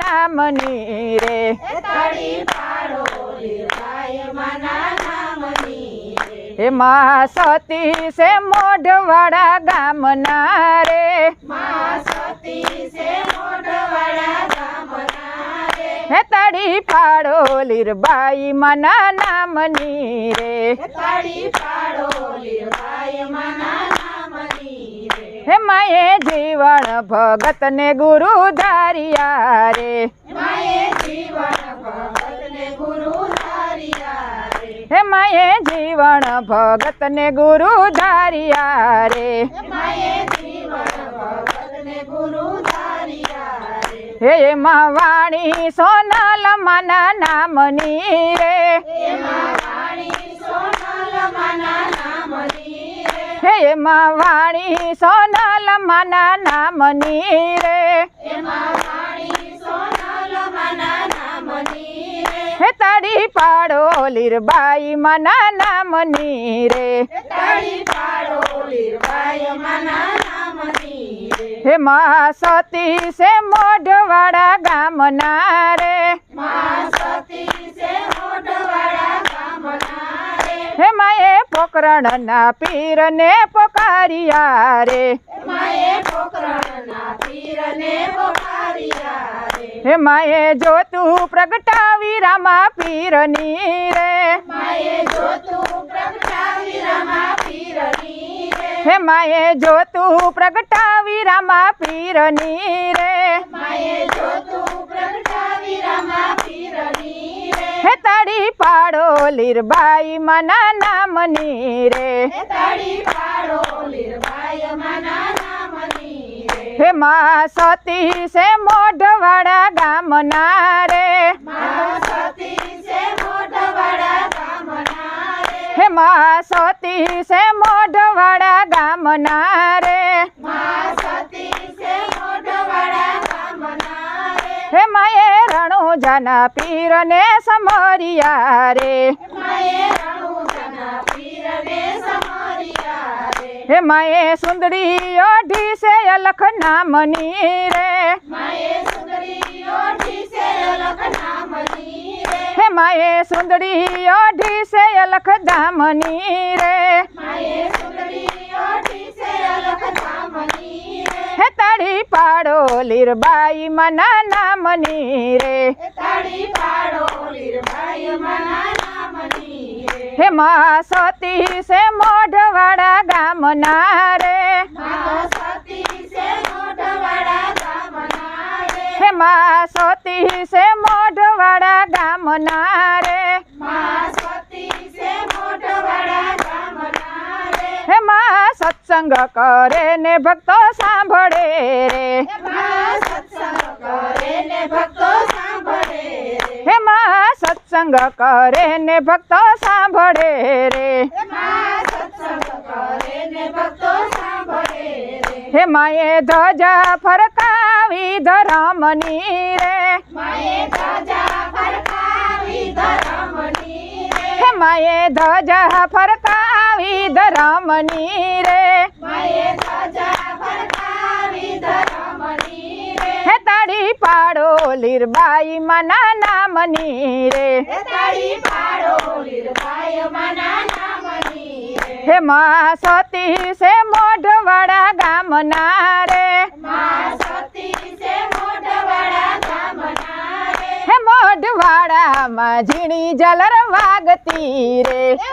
નામની રે. તળી પાડો રે. એમાં સતી સે મોઢવાડા ગામના રે. માં હે તડી પાડો લીરબાઈ મના નામની રે. તળી પાડો લીરબાઈ માના હે માયે જીવન ભગત ને ગુરુ ધારિયા રે. હે માયે જીવન ભગત ને ગુરુ ધાર્યા રે. હે એમાં વાણી સોનલ મના નામની રે. હે એમાં વાણી સોનલ મના નામની રે. હે તાડી પાડો લીરબાઈ મના નામની રે. હે મા સતી છે મોઢવાડા ગામના રે. માં પોકરણના પીરને પોકારિયા રે માએ પોકરણના પીરને પોકાર્યા રે હે માએ જોતું પ્રગટાવી રામા પીરની રે માએ જોતું પ્રગટાવી રમા પીરની રે હે માએ જોતું પ્રગટાવી રામા પીરની રે માએ જોતું પ્રગટાવી રમા પીરની રે હે તાડી પાડો લીરબાઈ મના નામની રે. એ તાળી પાડો લીરબાઈ માના નામની રે. હે મા સતી સે મોઢવાડા ગામના રે. માં સતી છે મોઢવાડા ગામના રે. હે મા સતી સે મોઢવાડા ગામના રે. રણુજાના પીરને સમરિયા રે. હે માએ સુંદરી ઓઢી સે અલખ નામની રે હે માએ સુંદરી ઓઢી સે અલખ ધામની રે માએ સુંદરી ઓઢી છે અલખ નામની રે હે તાળી પાડો લીરબાઈ મના નામની રે. તાળી પાડો લીરબાઈ મના નામની રે. હે મા સતી સે મોઢવાડા ગામના રે. મા સતી સે મોઢવાડા ગામના રે. હે મા સતી સે મોઢવાડા ગામના રે. સત્સંગ કરે ને ભક્તો સાંભળે રે એમાં સત્સંગ કરે ને ભક્તો સાંભળે રે હે માં સત્સંગ કરે ને ભક્તો સાંભળે રે એમાં સત્સંગ કરે ને ભક્તો સાંભળે રે હે માએ ધજા ફરકાવી ધરમની રે માએ ધજા ફરકાવી ધરમની રે હે માએ ધજા ફરકાવી ફરકાવી ધરમની રે. હે તાળી પાડો લીરબાઈ મના નામની રે. હે મા સતી સે મોઢવાડા ગામના રે. મોઢવાડા હે મોઢવાડામાં ઝીણી જલર વાગતી રે. એ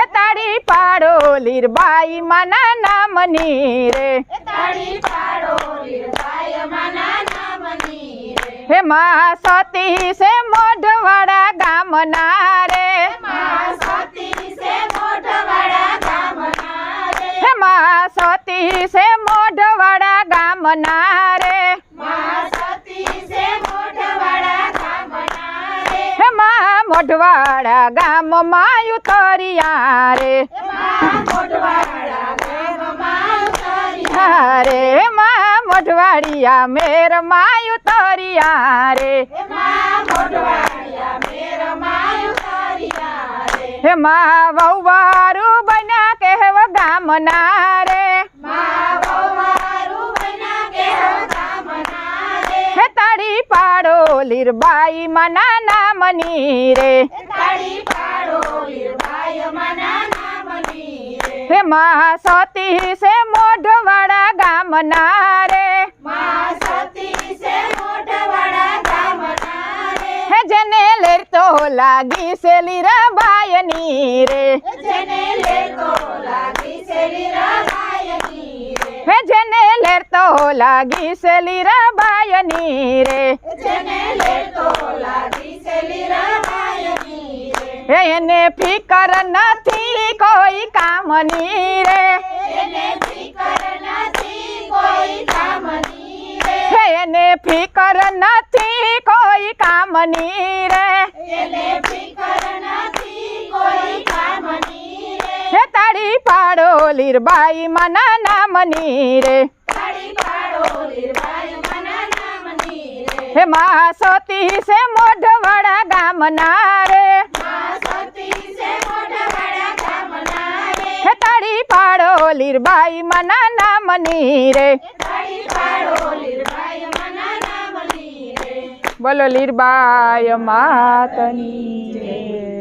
એ તારી પાડો લીરબાઈ માના નામની રે. તારી રે. હે મા સતી સે મોઢવાડા ગામના રે. સતી સે મોઢવાડા ગામના રે. હે મા સતી સે મોઢવાડા ગામના રે. મોઢવાડા ગામના રે. ગામમાં रे। रे, माँ मोटवाड़िया मेर मायू तोरिया रे। हे माँ बहुबारू बना के हे गामना रे। हे तड़ी पाड़ो लीर बाई मना नामनी रे। ताड़ी નામની રે હેમાં સતી છે મોઢવાડા ગામના રે માં સતી છે મોઢવાડા ગામના રે હે જેને લેરતો લાગી છે લીરાબાઈની રે જેને લેતો લાગી છે લીરાબાઈની રે હે જેને લેરતો લાગી છે લીરાબાઈની રે જેને લેતો લાગી છે લીરાબાઈની રે હે એને ફિકર નથી કોઈ કામની રે એને ફિકર નથી કોઈ કામની રે હે એને ફિકર નથી કોઈ કામની રે એને ફિકર નથી કોઈ કામની રે હે તાળી પાડો લીરબાઈ મના નામની રે તાળી પાડો લીરબાઈ મના નામની રે હે મા સતી છે મોઢવાડા ગામના રે તાળી પાડો લીરબાઈ મના નામની રે બોલો લીરબાઈ માતની જય